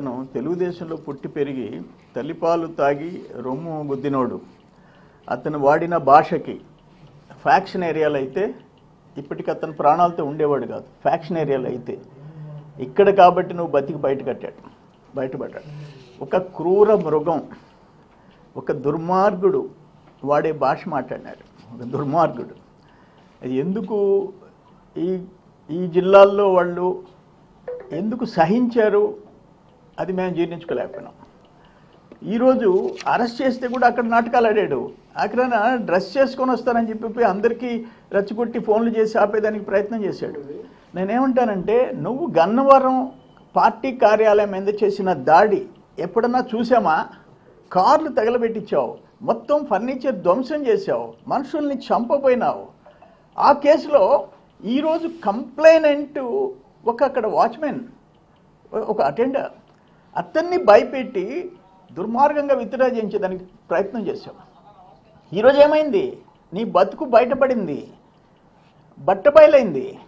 అతను తెలుగుదేశంలో పుట్టి పెరిగి తల్లిపాలు తాగి రొమ్ము గుద్దినోడు అతను వాడిన భాషకి ఫ్యాక్షన్ ఏరియాలో అయితే ఇప్పటికి అతను ప్రాణాలతో ఉండేవాడు కాదు. ఫ్యాక్షన్ ఏరియాలో అయితే. ఇక్కడ కాబట్టి నువ్వు బతికి బయట కట్టాడు. బయటపడ్డాడు. ఒక క్రూర మృగం ఒక దుర్మార్గుడు వాడే భాష మాట్లాడినాడు. ఒక దుర్మార్గుడు. అది ఎందుకు ఈ ఈ జిల్లాల్లో వాళ్ళు ఎందుకు సహించారు? అది మేము జీర్ణించుకోలేకపోయినాం. ఈరోజు అరెస్ట్ చేస్తే కూడా అక్కడ నాటకాలు ఆడాడు. అక్కడ డ్రెస్ చేసుకొని వస్తానని చెప్పి అందరికీ రెచ్చగొట్టి ఫోన్లు చేసి ఆపేదానికి ప్రయత్నం చేశాడు. నేనేమంటానంటే నువ్వు గన్నవరం పార్టీ కార్యాలయం మీద చేసిన దాడి ఎప్పుడన్నా చూసామా? కార్లు తగలబెట్టించావు. మొత్తం ఫర్నిచర్ ధ్వంసం చేశావు. మనుషుల్ని చంపపోయినావు ఆ కేసులో ఈరోజు కంప్లైనెంట్ ఒక అక్కడ వాచ్మెన్ ఒక అటెండర్. అతన్ని భయపెట్టి దుర్మార్గంగా విత్డ్రా చేయించేదానికి ప్రయత్నం చేశాం. ఈరోజు ఏమైంది? నీ బతుకు బయటపడింది. బట్టబయలైంది.